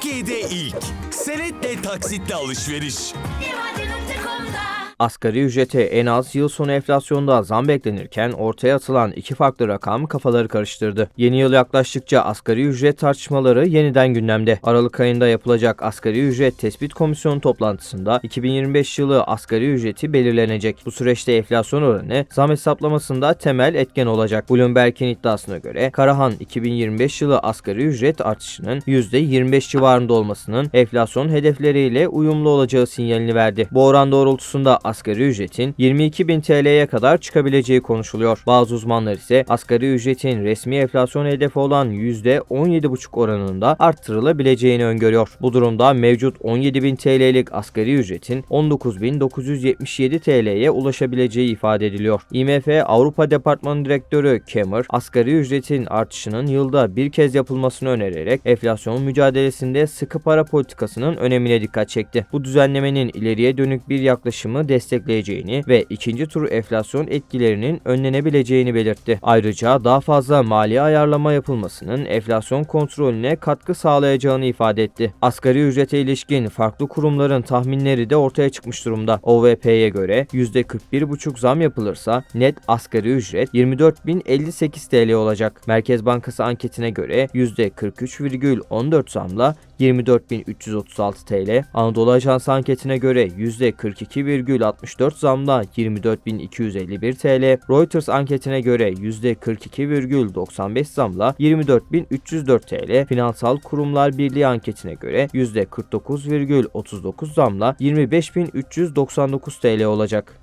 Türkiye'de ilk. Senetle taksitle alışveriş. Divadenim.com'da Asgari ücrete en az yıl sonu enflasyonda zam beklenirken ortaya atılan iki farklı rakam kafaları karıştırdı. Yeni yıl yaklaştıkça asgari ücret tartışmaları yeniden gündemde. Aralık ayında yapılacak asgari ücret tespit komisyonu toplantısında 2025 yılı asgari ücreti belirlenecek. Bu süreçte enflasyon oranı zam hesaplamasında temel etken olacak. Bloomberg'in iddiasına göre Karahan 2025 yılı asgari ücret artışının %25 civarında olmasının enflasyon hedefleriyle uyumlu olacağı sinyalini verdi. Bu oran doğrultusunda asgari ücretin 22 bin TL'ye kadar çıkabileceği konuşuluyor. Bazı uzmanlar ise asgari ücretin resmi enflasyon hedefi olan %17,5 oranında arttırılabileceğini öngörüyor. Bu durumda mevcut 17 bin TL'lik asgari ücretin 19.977 TL'ye ulaşabileceği ifade ediliyor. IMF Avrupa Departmanı Direktörü Kemer, asgari ücretin artışının yılda bir kez yapılmasını önererek enflasyon mücadelesinde sıkı para politikasının önemine dikkat çekti. Bu düzenlemenin ileriye dönük bir yaklaşımı destekleyeceğini ve ikinci tur enflasyon etkilerinin önlenebileceğini belirtti. Ayrıca daha fazla mali ayarlama yapılmasının enflasyon kontrolüne katkı sağlayacağını ifade etti. Asgari ücrete ilişkin farklı kurumların tahminleri de ortaya çıkmış durumda. OVP'ye göre %41,5 zam yapılırsa net asgari ücret 24.058 TL olacak. Merkez Bankası anketine göre %43,14 zamla 24.336 TL, Anadolu Ajansı anketine göre %42,64 zamla 24.251 TL, Reuters anketine göre %42,95 zamla 24.304 TL, Finansal Kurumlar Birliği anketine göre %49,39 zamla 25.399 TL olacak.